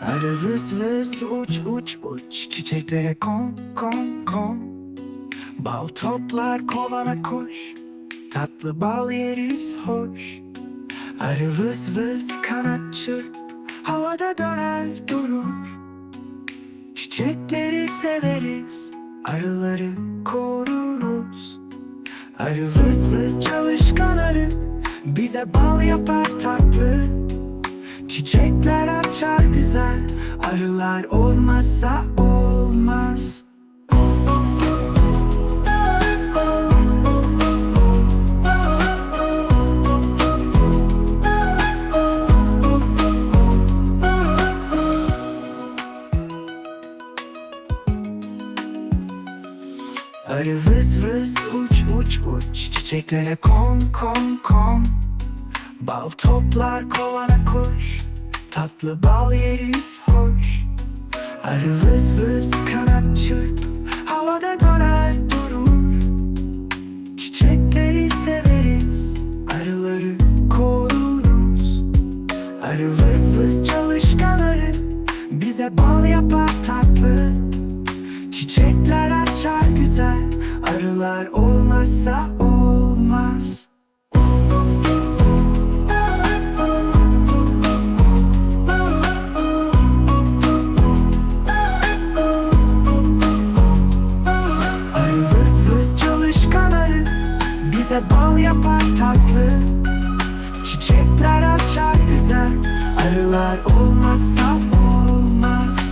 Arı vız vız uç uç uç. Çiçeklere kon kon kon. Bal toplar kovana koş. Tatlı bal yeriz hoş. Arı vız vız kanat çırp. Havada döner durur. Çiçekleri severiz Arıları koruruz. Arı vız vız çalışkan arı Bize bal yapar tatlı. Çiçekler güzel Arılar olmazsa olmaz. Arı vız vız uç uç uç. Çiçeklere kon kon kon. Bal toplar kovana koş Tatlı bal yeriz hoş. Arı vız vız kanat çırp Havada döner durur. Çiçekleri severiz Arıları koruruz. Arı vız vız çalışkan arı Bize bal yapar tatlı. Çiçekler açar güzel Arılar olmazsa olmaz bize bal yapar tatlı. Çiçekler açar güzel. Arılar olmazsa olmaz.